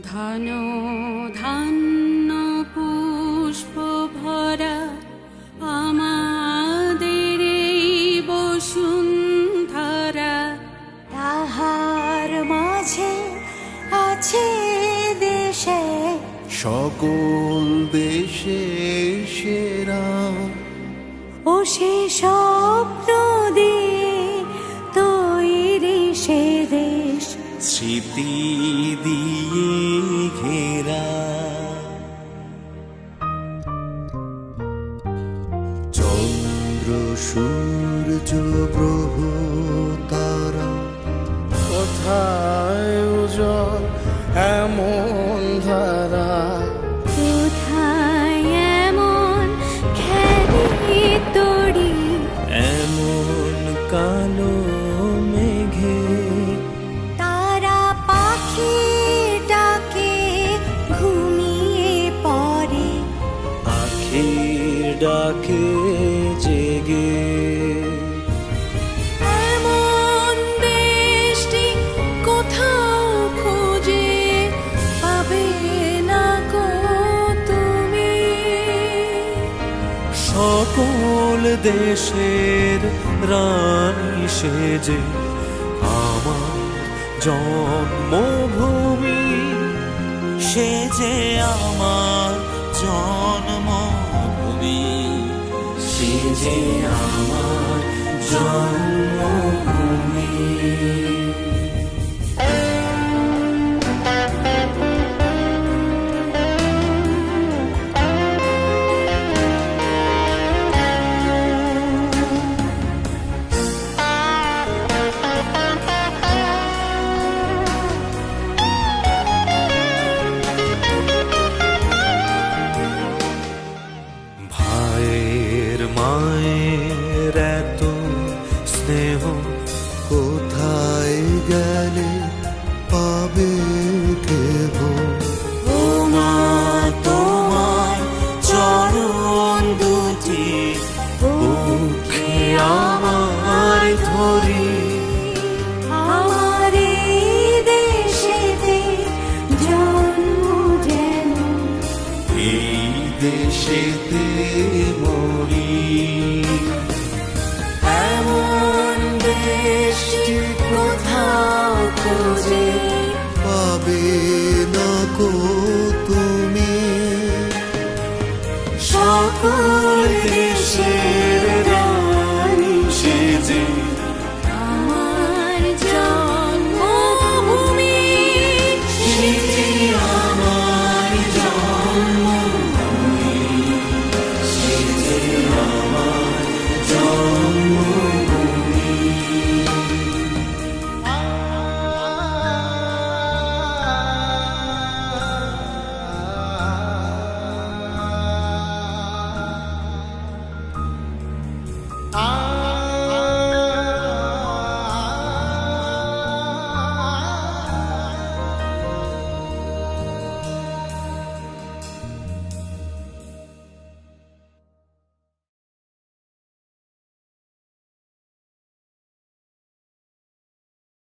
ধন ধান্য পুষ্প ভরা আমাদের এই বসুন্ধরা। তাহার মাঝে আছে দেশে সকল দেশে সেরা। ও সে স্বপ্ন স্মৃতি দিয়ে ঘেরা। চন্দ্র সূর্য গ্রহ তারা কোথায় উজল এমন ডাকে জেগে। এমন দেশটি কোথাও খুঁজে পাবে না গো তুমি। সকল দেশের রানী সেজে আমার জন্মভূমি সে যে আমার জন্মভূমি সে যে আমার জন্মভূমি। ভাইয়ের মায়ের এত স্নেহ কোথায় গেলে পাবে কেহ ও মা তোমার চরণ দুটি বুকে আমার ধরি। দেশেতে এমন দেশটি কোথাও খুঁজে পাবে না কো তুমি? সকল I